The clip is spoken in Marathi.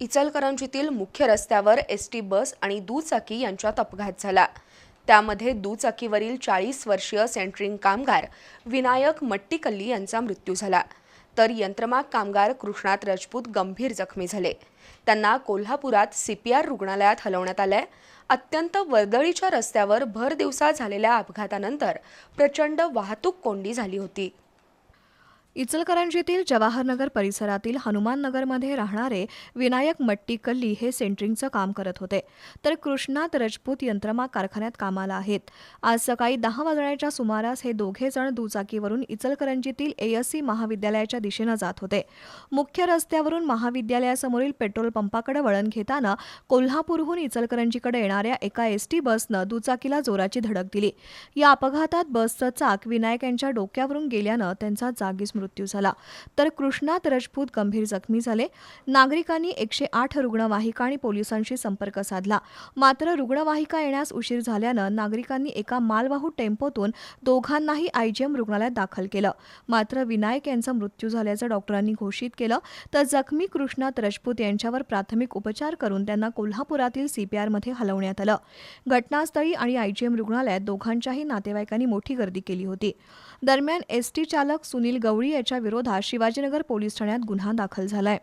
इचलकरंजीतील मुख्य रस्त्यावर एस टी बस आणि दुचाकी यांच्यात अपघात झाला. त्यामध्ये दुचाकीवरील चाळीस वर्षीय सेंट्रिंग कामगार विनायक मट्टीकल्ली यांचा मृत्यू झाला. तर यंत्रमाग कामगार कृष्णात राजपूत गंभीर जखमी झाले. त्यांना कोल्हापुरात सीपीआर रुग्णालयात हलवण्यात आलंय. अत्यंत वर्दळीच्या रस्त्यावर भर दिवसा झालेल्या अपघातानंतर प्रचंड वाहतूक कोंडी झाली होती. इचलकरंजीतील जवाहरनगर परिसरातील हनुमान नगरमध्ये राहणारे विनायक मट्टीकल्ली हे सेंट्रिंगचं काम करत होते. तर कृष्णात रजपूत यंत्रमा कारखान्यात कामाला आहेत. आज सकाळी दहा वाजण्याच्या सुमारास हे दोघे जण दुचाकीवरून इचलकरंजीतील एएससी महाविद्यालयाच्या दिशेनं जात होते. मुख्य रस्त्यावरून महाविद्यालयासमोरील पेट्रोल पंपाकडे वळण घेताना कोल्हापूरहून इचलकरंजीकडे येणाऱ्या एका एसटी बसनं दुचाकीला जोराची धडक दिली. या अपघातात बसचं चाक विनायक यांच्या डोक्यावरून गेल्यानं त्यांचा जागीच मृत्यू झाला. तर कृष्णात रजपूत गंभीर जखमी झाले. नागरिकांनी एकशे आठ रुग्णवाहिका आणि पोलिसांशी संपर्क साधला. मात्र रुग्णवाहिका येण्यास उशीर झाल्यानं नागरिकांनी एका मालवाहू टेम्पोतून दोघांनाही आयजीएम रुग्णालयात दाखल केलं. मात्र विनायक यांचा मृत्यू झाल्याचं डॉक्टरांनी घोषित केलं. तर जखमी कृष्णात रजपूत यांच्यावर प्राथमिक उपचार करून त्यांना कोल्हापुरातील सीपीआरमध्ये हलवण्यात आलं. घटनास्थळी आणि आयजीएम रुग्णालयात दोघांच्याही नातेवाईकांनी मोठी गर्दी केली होती. दरम्यान एसटी चालक सुनील गवळी याच्या विरोधात शिवाजीनगर पोलीस ठाण्यात गुन्हा दाखल झालाय.